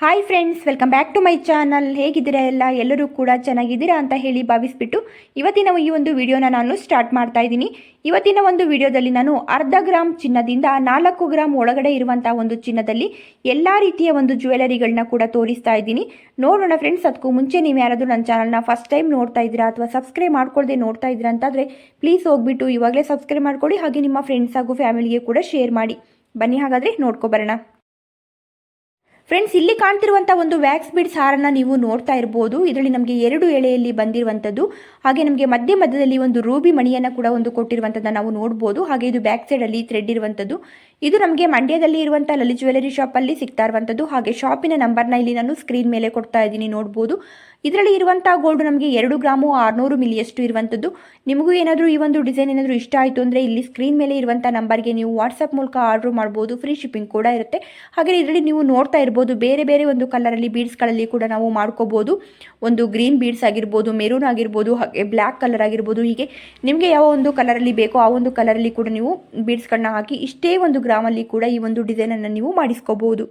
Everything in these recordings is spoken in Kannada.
Hi friends welcome back to my channel ಹೇಗಿದ್ದೀರಾ ಎಲ್ಲ? ಎಲ್ಲರೂ ಕೂಡ ಚೆನ್ನಾಗಿದ್ದೀರಾ ಅಂತ ಹೇಳಿ ಭಾವಿಸ್ಬಿಟ್ಟು ಇವತ್ತಿನ ಈ ಒಂದು ವಿಡಿಯೋನ ನಾನು ಸ್ಟಾರ್ಟ್ ಮಾಡ್ತಾ ಇದ್ದೀನಿ. ಇವತ್ತಿನ ಒಂದು ವಿಡಿಯೋದಲ್ಲಿ ನಾನು ಅರ್ಧ ಗ್ರಾಮ್ ಚಿನ್ನದಿಂದ ನಾಲ್ಕು ಗ್ರಾಮ್ ಒಳಗಡೆ ಇರುವಂಥ ಒಂದು ಚಿನ್ನದಲ್ಲಿ ಎಲ್ಲ ರೀತಿಯ ಒಂದು ಜ್ಯುವೆಲರಿಗಳನ್ನ ಕೂಡ ತೋರಿಸ್ತಾ ಇದ್ದೀನಿ. ನೋಡೋಣ ಫ್ರೆಂಡ್ಸ್ ಅದಕ್ಕೂ ಮುಂಚೆ ನೀವು ಯಾರಾದರೂ ನನ್ನ ಚಾನಲ್ನ ಫಸ್ಟ್ ಟೈಮ್ ನೋಡ್ತಾ ಇದ್ದೀರಾ ಅಥವಾ ಸಬ್ಸ್ಕ್ರೈಬ್ ಮಾಡ್ಕೊಳ್ಳದೆ ನೋಡ್ತಾ ಇದ್ದೀರಾ ಅಂತಾದರೆ ಪ್ಲೀಸ್ ಹೋಗ್ಬಿಟ್ಟು ಇವಾಗಲೇ ಸಬ್ಸ್ಕ್ರೈಬ್ ಮಾಡ್ಕೊಳ್ಳಿ ಹಾಗೆ ನಿಮ್ಮ ಫ್ರೆಂಡ್ಸ್ ಹಾಗೂ ಫ್ಯಾಮಿಲಿಗೆ ಕೂಡ ಶೇರ್ ಮಾಡಿ. ಬನ್ನಿ ಹಾಗಾದರೆ ನೋಡ್ಕೊಬರೋಣ ಫ್ರೆಂಡ್ಸ್ ಇಲ್ಲಿ ಕಾಣ್ತಿರುವಂತಹ ಒಂದು ವ್ಯಾಕ್ಸ್ ಬಿಡ್ ಸಾರನ್ನ ನೀವು ನೋಡ್ತಾ ಇರಬಹುದು ಇದರಲ್ಲಿ ನಮಗೆ ಎರಡು ಎಳೆಯಲ್ಲಿ ಬಂದಿರುವಂಥದ್ದು ಹಾಗೆ ನಮಗೆ ಮಧ್ಯ ಮಧ್ಯದಲ್ಲಿ ಒಂದು ರೂಬಿ ಮಣಿಯನ್ನು ಕೂಡ ಒಂದು ಕೊಟ್ಟಿರುವಂಥದ್ದನ್ನ ನಾವು ನೋಡಬಹುದು ಹಾಗೆ ಇದು ಬ್ಯಾಕ್ ಸೈಡ್ ಅಲ್ಲಿ ಥ್ರೆಡ್ ಇರುವಂಥದ್ದು ಇದು ನಮಗೆ ಮಂಡ್ಯದಲ್ಲಿ ಇರುವಂತಹ ಲಲಿ ಜ್ಯುವೆಲರಿ ಶಾಪಲ್ಲಿ ಸಿಗ್ತಾ ಇರುವಂಥದ್ದು ಹಾಗೆ ಶಾಪಿನ ನಂಬರ್ನ ಇಲ್ಲಿ ನಾನು ಸ್ಕ್ರೀನ್ ಮೇಲೆ ಕೊಡ್ತಾ ಇದ್ದೀನಿ ನೋಡ್ಬೋದು. ಇದರಲ್ಲಿ ಇರುವಂಥ ಗೋಲ್ಡ್ ನಮಗೆ ಎರಡು ಗ್ರಾಮು ಆರುನೂರು ಮಿಲಿಯಷ್ಟು ಇರುವಂಥದ್ದು ನಿಮಗೂ ಏನಾದರೂ ಈ ಒಂದು ಡಿಸೈನ್ ಏನಾದರೂ ಇಷ್ಟ ಆಯಿತು ಅಂದರೆ ಇಲ್ಲಿ ಸ್ಕ್ರೀನ್ ಮೇಲೆ ಇರುವಂಥ ನಂಬರ್ಗೆ ನೀವು ವಾಟ್ಸಪ್ ಮೂಲಕ ಆರ್ಡ್ರ್ ಮಾಡ್ಬೋದು. ಫ್ರೀ ಶಿಪ್ಪಿಂಗ್ ಕೂಡ ಇರುತ್ತೆ. ಹಾಗೆ ಇದರಲ್ಲಿ ನೀವು ನೋಡ್ತಾ ಇರ್ಬೋದು. ಬೇರೆ ಬೇರೆ ಒಂದು ಕಲರಲ್ಲಿ ಬೀಡ್ಸ್ಗಳಲ್ಲಿ ಕೂಡ ನಾವು ಮಾಡ್ಕೋಬೋದು. ಒಂದು ಗ್ರೀನ್ ಬೀಡ್ಸ್ ಆಗಿರ್ಬೋದು ಮೆರೂನ್ ಆಗಿರ್ಬೋದು, ಹಾಗೆ ಬ್ಲ್ಯಾಕ್ ಕಲರ್ ಆಗಿರ್ಬೋದು, ಹೀಗೆ ನಿಮಗೆ ಯಾವ ಒಂದು ಕಲರಲ್ಲಿ ಬೇಕೋ ಆ ಒಂದು ಕಲರಲ್ಲಿ ಕೂಡ ನೀವು ಬೀಡ್ಸ್ಗಳನ್ನ ಹಾಕಿ ಇಷ್ಟೇ ಒಂದು ಗ್ರಾಮಲ್ಲಿ ಕೂಡ ಈ ಒಂದು ಡಿಸೈನನ್ನು ನೀವು ಮಾಡಿಸ್ಕೋಬೋದು.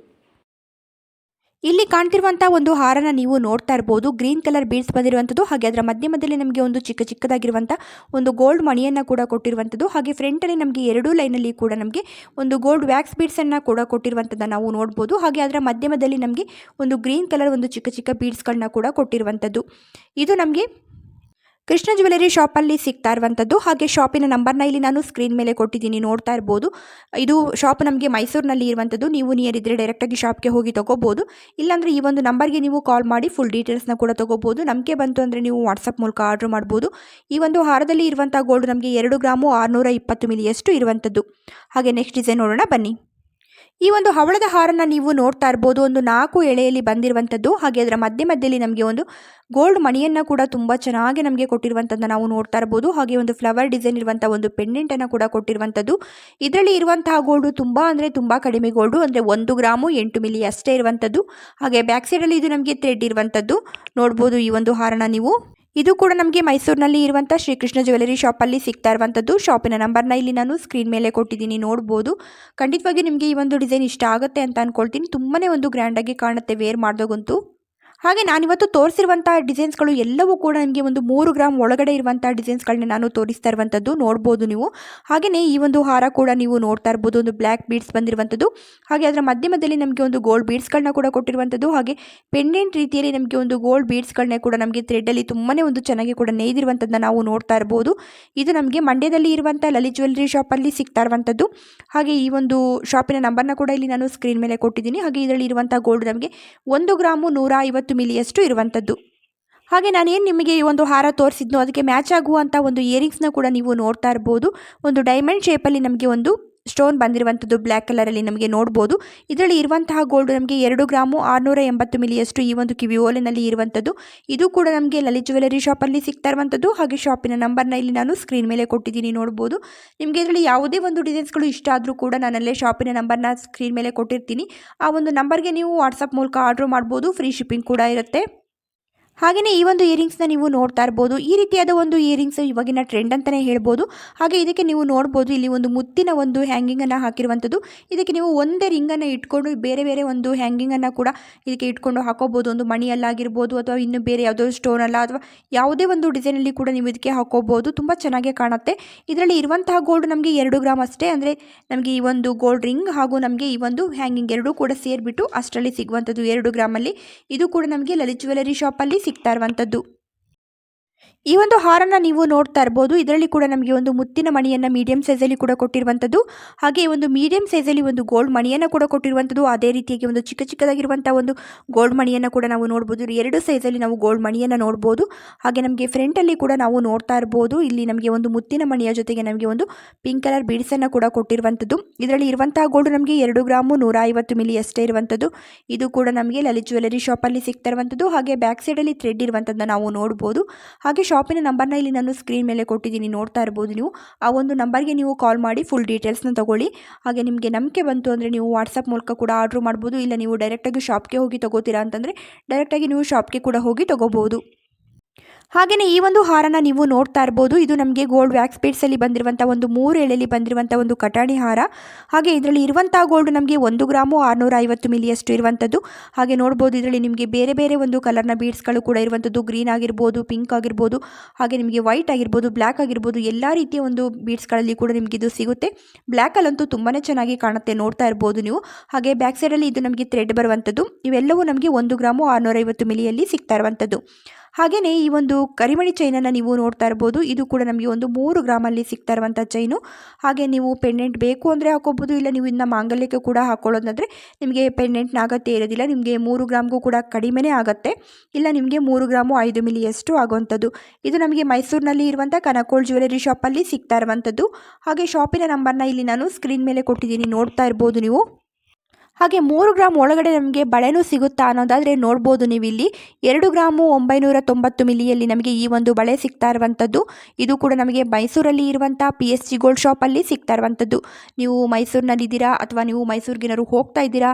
ಇಲ್ಲಿ ಕಾಣ್ತಿರುವಂತಹ ಒಂದು ಹಾರನ ನೀವು ನೋಡ್ತಾ ಇರಬಹುದು ಗ್ರೀನ್ ಕಲರ್ ಬೀಡ್ಸ್ ಬಂದಿರುವಂತದ್ದು, ಹಾಗೆ ಅದರ ಮಧ್ಯ ಮಧ್ಯದಲ್ಲಿ ನಮಗೆ ಒಂದು ಚಿಕ್ಕ ಚಿಕ್ಕದಾಗಿರುವಂತಹ ಒಂದು ಗೋಲ್ಡ್ ಮಣಿಯನ್ನ ಕೂಡ ಕೊಟ್ಟಿರುವಂತದ್ದು, ಹಾಗೆ ಫ್ರಂಟ್ ಅಲ್ಲಿ ನಮಗೆ ಎರಡು ಲೈನ್ ಅಲ್ಲಿ ಕೂಡ ನಮಗೆ ಒಂದು ಗೋಲ್ಡ್ ವ್ಯಾಕ್ಸ್ ಬೀಡ್ಸ್ ಅನ್ನ ಕೂಡ ಕೊಟ್ಟಿರುವಂತದ್ದು ನಾವು ನೋಡಬಹುದು ಹಾಗೆ ಅದರ ಮಧ್ಯಮದಲ್ಲಿ ನಮಗೆ ಒಂದು ಗ್ರೀನ್ ಕಲರ್ ಒಂದು ಚಿಕ್ಕ ಚಿಕ್ಕ ಬೀಡ್ಸ್ಗಳನ್ನ ಕೂಡ ಕೊಟ್ಟಿರುವಂತದ್ದು. ಇದು ನಮಗೆ ಕೃಷ್ಣ ಜ್ಯುವೆಲರಿ ಶಾಪಲ್ಲಿ ಸಿಗ್ತಾ ಇರುವಂಥದ್ದು. ಹಾಗೆ ಶಾಪಿನ ನಂಬರ್ನ ಇಲ್ಲಿ ನಾನು ಸ್ಕ್ರೀನ್ ಮೇಲೆ ಕೊಟ್ಟಿದ್ದೀನಿ, ನೋಡ್ತಾ ಇರ್ಬೋದು. ಇದು ಶಾಪ್ ನಮಗೆ ಮೈಸೂರಿನಲ್ಲಿ ಇರುವಂಥದ್ದು. ನೀವು ನಿಯರ್ ಇದ್ದರೆ ಡೈರೆಕ್ಟಾಗಿ ಶಾಪ್ಗೆ ಹೋಗಿ ತೊಗೋಬೋದು. ಇಲ್ಲಾಂದರೆ ಈ ಒಂದು ನಂಬರ್ಗೆ ನೀವು ಕಾಲ್ ಮಾಡಿ, ಫುಲ್ ಡೀಟೇಲ್ಸ್ನ ಕೂಡ ತೊಗೋಬೋದು. ನಮಗೆ ಬಂತು ಅಂದರೆ ನೀವು ವಾಟ್ಸಪ್ ಮೂಲಕ ಆರ್ಡ್ರ್ ಮಾಡ್ಬೋದು. ಈ ಒಂದು ಹಾರದಲ್ಲಿ ಇರುವಂಥ ಗೋಲ್ಡ್ ನಮಗೆ ಎರಡು ಗ್ರಾಮು ಆರುನೂರ ಇಪ್ಪತ್ತು ಮಿಲಿಯಷ್ಟು ಇರುವಂಥದ್ದು. ಹಾಗೆ ನೆಕ್ಸ್ಟ್ ಡಿಸೈನ್ ನೋಡೋಣ, ಬನ್ನಿ. ಈ ಒಂದು ಹವಳದ ಹಾರನ್ನ ನೀವು ನೋಡ್ತಾ ಇರ್ಬೋದು. ಒಂದು ನಾಲ್ಕು ಎಳೆಯಲ್ಲಿ ಬಂದಿರುವಂಥದ್ದು. ಹಾಗೆ ಅದರ ಮಧ್ಯ ಮಧ್ಯದಲ್ಲಿ ನಮಗೆ ಒಂದು ಗೋಲ್ಡ್ ಮಣಿಯನ್ನು ಕೂಡ ತುಂಬ ಚೆನ್ನಾಗಿ ನಮಗೆ ಕೊಟ್ಟಿರುವಂಥದ್ದನ್ನು ನಾವು ನೋಡ್ತಾ ಇರ್ಬೋದು. ಹಾಗೆ ಒಂದು ಫ್ಲವರ್ ಡಿಸೈನ್ ಇರುವಂಥ ಒಂದು ಪೆಂಡೆಂಟನ್ನು ಕೂಡ ಕೊಟ್ಟಿರುವಂಥದ್ದು. ಇದರಲ್ಲಿ ಇರುವಂತಹ ಗೋಲ್ಡು ತುಂಬ ಅಂದರೆ ತುಂಬ ಕಡಿಮೆ ಗೋಲ್ಡು ಅಂದರೆ ಒಂದು ಗ್ರಾಮು ಎಂಟು ಮಿಲಿ ಅಷ್ಟೇ ಇರುವಂಥದ್ದು. ಹಾಗೆ ಬ್ಯಾಕ್ ಸೈಡಲ್ಲಿ ಇದು ನಮಗೆ ಥ್ರೆಡ್ ಇರುವಂಥದ್ದು. ನೋಡ್ಬೋದು ಈ ಒಂದು ಹಾರನ ನೀವು. ಇದು ಕೂಡ ನಮಗೆ ಮೈಸೂರಿನಲ್ಲಿ ಇರುವಂಥ ಶ್ರೀಕೃಷ್ಣ ಜ್ಯುವೆಲರಿ ಶಾಪಲ್ಲಿ ಸಿಗ್ತಾ ಇರುವಂಥದ್ದು ಶಾಪಿನ ನಂಬರ್ನ ಇಲ್ಲಿ ನಾನು ಸ್ಕ್ರೀನ್ ಮೇಲೆ ಕೊಟ್ಟಿದ್ದೀನಿ, ನೋಡ್ಬೋದು. ಖಂಡಿತವಾಗಿ ನಿಮಗೆ ಈ ಒಂದು ಡಿಸೈನ್ ಇಷ್ಟ ಆಗುತ್ತೆ ಅಂತ ಅಂದ್ಕೊಳ್ತೀನಿ ತುಂಬಾ ಒಂದು ಗ್ರ್ಯಾಂಡಾಗಿ ಕಾಣುತ್ತೆ ವೇರ್ ಮಾಡಿದಾಗಂತೂ. ಹಾಗೆ ನಾನಿವತ್ತು ತೋರಿಸಿರುವಂಥ ಡಿಸೈನ್ಸ್ಗಳು ಎಲ್ಲವೂ ಕೂಡ ನಿಮಗೆ ಒಂದು ಮೂರು ಗ್ರಾಮ್ ಒಳಗಡೆ ಇರುವಂಥ ಡಿಸೈನ್ಸ್ಗಳನ್ನ ನಾನು ತೋರಿಸ್ತಾ ಇರುವಂಥದ್ದು ನೋಡ್ಬೋದು ನೀವು. ಹಾಗೆಯೇ ಈ ಒಂದು ಹಾರ ಕೂಡ ನೀವು ನೋಡ್ತಾ ಇರ್ಬೋದು, ಒಂದು ಬ್ಲ್ಯಾಕ್ ಬೀಡ್ಸ್ ಬಂದಿರುವಂಥದ್ದು ಹಾಗೆ ಅದರ ಮಧ್ಯಮದಲ್ಲಿ ನಮಗೆ ಒಂದು ಗೋಲ್ಡ್ ಬೀಡ್ಸ್ಗಳನ್ನ ಕೂಡ ಕೊಟ್ಟಿರುವಂಥದ್ದು ಹಾಗೆ ಪೆಂಡೆಂಟ್ ರೀತಿಯಲ್ಲಿ ನಮಗೆ ಒಂದು ಗೋಲ್ಡ್ ಬೀಡ್ಸ್ಗಳನ್ನೇ ಕೂಡ ನಮಗೆ ಥ್ರೆಡ್ಡಲ್ಲಿ ತುಂಬಾ ಒಂದು ಚೆನ್ನಾಗಿ ಕೂಡ ನೇಯ್ದಿರುವಂಥದ್ದನ್ನ ನಾವು ನೋಡ್ತಾ ಇರ್ಬೋದು. ಇದು ನಮಗೆ ಮಂಡ್ಯದಲ್ಲಿ ಇರುವಂಥ ಲಲಿತ್ ಜ್ಯುವೆಲ್ಲರಿ ಶಾಪಲ್ಲಿ ಸಿಗ್ತಾ ಇರುವಂಥದ್ದು ಹಾಗೆ ಈ ಒಂದು ಶಾಪಿನ ನಂಬರ್ನ ಕೂಡ ಇಲ್ಲಿ ನಾನು ಸ್ಕ್ರೀನ್ ಮೇಲೆ ಕೊಟ್ಟಿದ್ದೀನಿ. ಹಾಗೆ ಇದರಲ್ಲಿ ಇರುವಂಥ ಗೋಲ್ಡ್ ನಮಗೆ ಒಂದು ಗ್ರಾಮು ನೂರ ಐವತ್ತು ಮಿಲಿಯಷ್ಟು ಇರುವಂಥದ್ದು. ಹಾಗೆ ನಾನೇನು ನಿಮಗೆ ಈ ಒಂದು ಹಾರ ತೋರಿಸಿದ್ನೋ, ಅದಕ್ಕೆ ಮ್ಯಾಚ್ ಆಗುವಂಥ ಒಂದು ಇಯರಿಂಗ್ಸ್ನ ಕೂಡ ನೀವು ನೋಡ್ತಾ ಇರ್ಬೋದು. ಒಂದು ಡೈಮಂಡ್ ಶೇಪಲ್ಲಿ ನಮಗೆ ಒಂದು ಸ್ಟೋನ್ ಬಂದಿರುವಂಥದ್ದು ಬ್ಲ್ಯಾಕ್ ಕಲರಲ್ಲಿ ನಮಗೆ ನೋಡ್ಬೋದು. ಇದರಲ್ಲಿ ಇರುವಂತಹ ಗೋಲ್ಡ್ ನಮಗೆ ಎರಡು ಗ್ರಾಮು ಆರುನೂರ ಎಂಬತ್ತು ಮಿಲಿಯಷ್ಟು ಈ ಒಂದು ಕಿವಿ ಓಲೆನಲ್ಲಿ ಇರುವಂಥದ್ದು. ಇದು ಕೂಡ ನಮಗೆ ಲಲಿತ್ ಜ್ಯುವೆಲರಿ ಶಾಪಲ್ಲಿ ಸಿಗ್ತಾ ಇರುವಂಥದ್ದು. ಹಾಗೆ ಶಾಪಿನ ನಂಬರ್ನ ಇಲ್ಲಿ ನಾನು ಸ್ಕ್ರೀನ್ ಮೇಲೆ ಕೊಟ್ಟಿದ್ದೀನಿ ನೋಡ್ಬೋದು. ನಿಮಗೆ ಇದರಲ್ಲಿ ಯಾವುದೇ ಒಂದು ಡಿಸೈನ್ಸ್ಗಳು ಇಷ್ಟ ಆದರೂ ಕೂಡ ನಾನಲ್ಲೇ ಶಾಪಿನ ನಂಬರ್ನ ಸ್ಕ್ರೀನ್ ಮೇಲೆ ಕೊಟ್ಟಿರ್ತೀನಿ. ಆ ಒಂದು ನಂಬರ್ಗೆ ನೀವು ವಾಟ್ಸಪ್ ಮೂಲಕ ಆರ್ಡ್ರ್ ಮಾಡ್ಬೋದು. ಫ್ರೀ ಶಿಪ್ಪಿಂಗ್ ಕೂಡ ಇರುತ್ತೆ. ಹಾಗೆಯೇ ಈ ಒಂದು ಇಯರಿಂಗ್ಸ್ನ ನೀವು ನೋಡ್ತಾ ಇರ್ಬೋದು. ಈ ರೀತಿಯಾದ ಒಂದು ಇಯರಿಂಗ್ಸ್ ಇವಾಗಿನ ಟ್ರೆಂಡ್ ಅಂತಲೇ ಹೇಳ್ಬೋದು. ಹಾಗೆ ಇದಕ್ಕೆ ನೀವು ನೋಡ್ಬೋದು, ಇಲ್ಲಿ ಒಂದು ಮುತ್ತಿನ ಒಂದು ಹ್ಯಾಂಗಿಂಗನ್ನು ಹಾಕಿರುವಂಥದ್ದು. ಇದಕ್ಕೆ ನೀವು ಒಂದೇ ರಿಂಗನ್ನು ಇಟ್ಕೊಂಡು ಬೇರೆ ಬೇರೆ ಒಂದು ಹ್ಯಾಂಗಿಂಗನ್ನು ಕೂಡ ಇದಕ್ಕೆ ಇಟ್ಕೊಂಡು ಹಾಕೋಬೋದು. ಒಂದು ಮಣಿಯಲ್ಲಾಗಿರ್ಬೋದು ಅಥವಾ ಇನ್ನು ಬೇರೆ ಯಾವುದೋ ಸ್ಟೋನಲ್ಲ ಅಥವಾ ಯಾವುದೇ ಒಂದು ಡಿಸೈನಲ್ಲಿ ಕೂಡ ನೀವು ಇದಕ್ಕೆ ಹಾಕೋಬೋದು. ತುಂಬ ಚೆನ್ನಾಗೇ ಕಾಣುತ್ತೆ. ಇದರಲ್ಲಿ ಇರುವಂತಹ ಗೋಲ್ಡ್ ನಮಗೆ ಎರಡು ಗ್ರಾಮ್ ಅಷ್ಟೇ. ಅಂದರೆ ನಮಗೆ ಈ ಒಂದು ಗೋಲ್ಡ್ ರಿಂಗ್ ಹಾಗೂ ನಮಗೆ ಈ ಒಂದು ಹ್ಯಾಂಗಿಂಗ್ ಎರಡೂ ಕೂಡ ಸೇರಿಬಿಟ್ಟು ಅಷ್ಟರಲ್ಲಿ ಸಿಗುವಂಥದ್ದು ಎರಡು ಗ್ರಾಮಲ್ಲಿ ಇದು ಕೂಡ ನಮಗೆ ಲಲಿತ್ ಜ್ಯುವೆಲರಿ ಶಾಪಲ್ಲಿ ಸಿಗ್ತಾ ಇರುವಂಥದ್ದು. ಈ ಒಂದು ಹಾರನ ನೀವು ನೋಡ್ತಾ ಇರ್ಬೋದು. ಇದರಲ್ಲಿ ಕೂಡ ನಮಗೆ ಒಂದು ಮುತ್ತಿನ ಮಣಿಯನ್ನು ಮೀಡಿಯಂ ಸೈಜಲ್ಲಿ ಕೂಡ ಕೊಟ್ಟಿರುವಂಥದ್ದು ಹಾಗೆ ಒಂದು ಮೀಡಿಯಂ ಸೈಜಲ್ಲಿ ಒಂದು ಗೋಲ್ಡ್ ಮಣಿಯನ್ನು ಕೂಡ ಕೊಟ್ಟಿರುವಂಥದ್ದು ಅದೇ ರೀತಿಯಾಗಿ ಒಂದು ಚಿಕ್ಕ ಚಿಕ್ಕದಾಗಿರುವಂಥ ಒಂದು ಗೋಲ್ಡ್ ಮಣಿಯನ್ನು ಕೂಡ ನಾವು ನೋಡ್ಬೋದು. ಎರಡು ಸೈಜಲ್ಲಿ ನಾವು ಗೋಲ್ಡ್ ಮಣಿಯನ್ನು ನೋಡ್ಬೋದು. ಹಾಗೆ ನಮಗೆ ಫ್ರಂಟಲ್ಲಿ ಕೂಡ ನಾವು ನೋಡ್ತಾ ಇರ್ಬೋದು. ಇಲ್ಲಿ ನಮಗೆ ಒಂದು ಮುತ್ತಿನ ಮಣಿಯ ಜೊತೆಗೆ ನಮಗೆ ಒಂದು ಪಿಂಕ್ ಕಲರ್ ಬೀಡ್ಸನ್ನು ಕೂಡ ಕೊಟ್ಟಿರುವಂಥದ್ದು ಇದರಲ್ಲಿ ಇರುವಂತಹ ಗೋಲ್ಡ್ ನಮಗೆ ಎರಡು ಗ್ರಾಮು ನೂರ ಐವತ್ತು ಮಿಲಿ ಅಷ್ಟೇ ಇರುವಂಥದ್ದು ಇದು ಕೂಡ ನಮಗೆ ಲಲಿತ್ ಜ್ಯುವೆಲರಿ ಶಾಪಲ್ಲಿ ಸಿಗ್ತಾ ಇರುವಂಥದ್ದು ಹಾಗೆ ಬ್ಯಾಕ್ ಸೈಡಲ್ಲಿ ಥ್ರೆಡ್ ಇರುವಂಥದ್ದನ್ನ ನಾವು ನೋಡ್ಬೋದು. ಹಾಗೆ ಶಾಪಿನ ನಂಬರ್ನ ಇಲ್ಲಿ ನಾನು ಸ್ಕ್ರೀನ್ ಮೇಲೆ ಕೊಟ್ಟಿದ್ದೀನಿ, ನೋಡ್ತಾ ಇರ್ಬೋದು ನೀವು. ಆ ಒಂದು ನಂಬರ್ಗೆ ನೀವು ಕಾಲ್ ಮಾಡಿ ಫುಲ್ ಡೀಟೇಲ್ಸ್ನ ತಗೊಳ್ಳಿ. ಹಾಗೆ ನಿಮಗೆ ನಂಬಿಕೆ ಬಂತು ಅಂದರೆ ನೀವು ವಾಟ್ಸಪ್ ಮೂಲಕ ಕೂಡ ಆರ್ಡ್ರ್ ಮಾಡ್ಬೋದು, ಇಲ್ಲ ನೀವು ಡೈರೆಕ್ಟಾಗಿ ಶಾಪ್ಗೆ ಹೋಗಿ ತೊಗೋತೀರಾ ಅಂತಂದರೆ ಡೈರೆಕ್ಟಾಗಿ ನೀವು ಶಾಪ್ಗೆ ಕೂಡ ಹೋಗಿ ತೊಗೋಬೋದು ಹಾಗೆಯೇ ಈ ಒಂದು ಹಾರನ ನೀವು ನೋಡ್ತಾ ಇರ್ಬೋದು. ಇದು ನಮಗೆ ಗೋಲ್ಡ್ ವ್ಯಾಕ್ಸ್ ಬೀಡ್ಸಲ್ಲಿ ಬಂದಿರುವಂಥ ಒಂದು ಮೂರು ಎಳೆಯಲ್ಲಿ ಬಂದಿರುವಂಥ ಒಂದು ಕಟಾಣಿ ಹಾರ. ಹಾಗೆ ಇದರಲ್ಲಿ ಇರುವಂಥ ಗೋಲ್ಡ್ ನಮಗೆ ಒಂದು ಗ್ರಾಮು ಆರುನೂರ ಐವತ್ತು ಮಿಲಿಯಷ್ಟು ಇರುವಂಥದ್ದು ಹಾಗೆ ನೋಡ್ಬೋದು ಇದರಲ್ಲಿ ನಿಮಗೆ ಬೇರೆ ಬೇರೆ ಒಂದು ಕಲರ್ನ ಬೀಡ್ಸ್ಗಳು ಕೂಡ ಇರುವಂಥದ್ದು ಗ್ರೀನ್ ಆಗಿರ್ಬೋದು ಪಿಂಕ್ ಆಗಿರ್ಬೋದು, ಹಾಗೆ ನಿಮಗೆ ವೈಟ್ ಆಗಿರ್ಬೋದು ಬ್ಲ್ಯಾಕ್ ಆಗಿರ್ಬೋದು, ಎಲ್ಲ ರೀತಿಯ ಒಂದು ಬೀಡ್ಸ್ಗಳಲ್ಲಿ ಕೂಡ ನಿಮಗೆ ಇದು ಸಿಗುತ್ತೆ. ಬ್ಲ್ಯಾಕಲ್ಲಂತೂ ತುಂಬಾ ಚೆನ್ನಾಗಿ ಕಾಣುತ್ತೆ ನೋಡ್ತಾ ಇರ್ಬೋದು ನೀವು. ಹಾಗೆ ಬ್ಯಾಕ್ ಸೈಡಲ್ಲಿ ಇದು ನಮಗೆ ಥ್ರೆಡ್ ಬರುವಂಥದ್ದು ಇವೆಲ್ಲವೂ ನಮಗೆ ಒಂದು ಗ್ರಾಮು ಆರುನೂರೈವತ್ತು ಮಿಲಿಯಲ್ಲಿ ಸಿಗ್ತಾ ಇರುವಂಥದ್ದು ಹಾಗೆಯೇ ಈ ಒಂದು ಕರಿಮಣಿ ಚೈನನ್ನು ನೀವು ನೋಡ್ತಾ ಇರ್ಬೋದು. ಇದು ಕೂಡ ನಮಗೆ ಒಂದು ಮೂರು ಗ್ರಾಮಲ್ಲಿ ಸಿಗ್ತಾ ಇರುವಂಥ ಚೈನು ಹಾಗೆ ನೀವು ಪೆಂಡೆಂಟ್ ಬೇಕು ಅಂದರೆ ಹಾಕೋಬೋದು, ಇಲ್ಲ ನೀವು ಇನ್ನು ಮಾಂಗಲ್ಯಕ್ಕೆ ಕೂಡ ಹಾಕೊಳ್ಳೋದಂದರೆ ನಿಮಗೆ ಪೆಂಡೆಂಟ್ನ ಅಗತ್ಯ ಇರೋದಿಲ್ಲ ನಿಮಗೆ ಮೂರು ಗ್ರಾಮ್ಗೂ ಕೂಡ ಕಡಿಮೆನೇ ಆಗುತ್ತೆ. ಇಲ್ಲ ನಿಮಗೆ ಮೂರು ಗ್ರಾಮು ಐದು ಮಿಲಿಯಷ್ಟು ಆಗುವಂಥದ್ದು. ಇದು ನಮಗೆ ಮೈಸೂರಿನಲ್ಲಿ ಇರುವಂಥ ಕನಕೋಳ್ ಜ್ಯುವೆಲರಿ ಶಾಪಲ್ಲಿ ಸಿಗ್ತಾ ಇರುವಂಥದ್ದು. ಹಾಗೆ ಶಾಪಿನ ನಂಬರ್ನ ಇಲ್ಲಿ ನಾನು ಸ್ಕ್ರೀನ್ ಮೇಲೆ ಕೊಟ್ಟಿದ್ದೀನಿ. ನೋಡ್ತಾ ಇರ್ಬೋದು ನೀವು. ಹಾಗೆ ಮೂರು ಗ್ರಾಮ್ ಒಳಗಡೆ ನಮಗೆ ಬಳೆನೂ ಸಿಗುತ್ತಾ ಅನ್ನೋದಾದರೆ ನೋಡ್ಬೋದು ನೀವು ಇಲ್ಲಿ ಎರಡು ಗ್ರಾಮು ಒಂಬೈನೂರ ತೊಂಬತ್ತು ಮಿಲಿಯಲ್ಲಿ ನಮಗೆ ಈ ಒಂದು ಬಳೆ ಸಿಗ್ತಾ ಇರುವಂಥದ್ದು. ಇದು ಕೂಡ ನಮಗೆ ಮೈಸೂರಲ್ಲಿ ಇರುವಂಥ ಪಿ ಎಸ್ ಜಿ ಗೋಲ್ಡ್ ಶಾಪಲ್ಲಿ ಸಿಗ್ತಾ ಇರುವಂಥದ್ದು. ನೀವು ಮೈಸೂರಿನಲ್ಲಿದ್ದೀರಾ ಅಥವಾ ನೀವು ಮೈಸೂರಿಗೇನಾದ್ರು ಹೋಗ್ತಾ ಇದ್ದೀರಾ